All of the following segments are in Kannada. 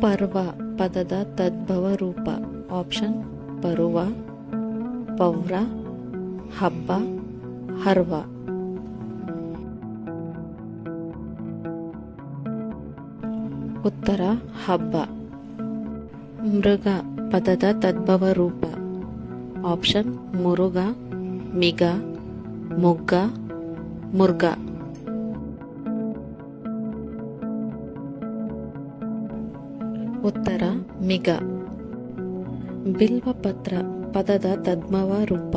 ಪರ್ವ ಪದದ ತದ್ಭವ ರೂಪ. ಆಪ್ಷನ್, ಪರುವ ಪೌರ ಹಬ್ಬ, ಹರ್ವ. ಉತ್ತರ, ಹಬ್ಬ. ಮೃಗ ಪದದ ತದ್ಭವ ರೂಪ. ಆಪ್ಷನ್, ಮುರುಗ, ಮಿಗ, ಮೊಗ್ಗ, ಮುರ್ಗ. ಉತ್ತರ, ಮಿಗ. ಬಿಲ್ವಪತ್ರ, ಪದದ ತದ್ಮವ ರೂಪ.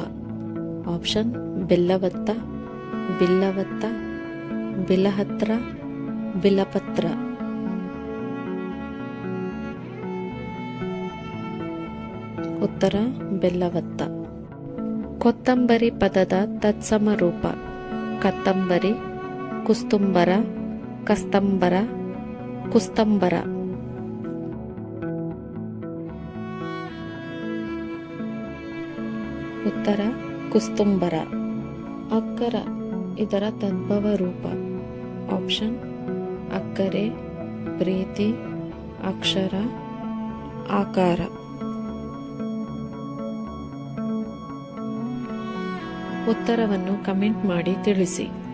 ಆಪ್ಷನ್, ಬೆಲ್ಲವತ್ತ, ಬಿಲ್ಲವತ್ತ ಬಿಲಹತ್ರ ಬಿಲಪತ್ರ ಉತ್ತರ, ಬೆಲ್ಲವತ್ತ. ಕೊತ್ತಂಬರಿ ಪದದ ತತ್ಸಮ ರೂಪ. ಕತ್ತಂಬರಿ, ಕುಸ್ತುಂಬರ, ಕಸ್ತಂಬರ, ಕುಸ್ತಂಬರ. ಉತ್ತರ, ಕುಸ್ತುಂಬರ. ಅಕ್ಕರ, ಇದರ ತದ್ಭವ ರೂಪ. ಆಪ್ಷನ್, ಅಕ್ಕರೆ, ಪ್ರೀತಿ, ಅಕ್ಷರ, ಆಕಾರ. ಉತ್ತರವನ್ನು ಕಮೆಂಟ್ ಮಾಡಿ ತಿಳಿಸಿ.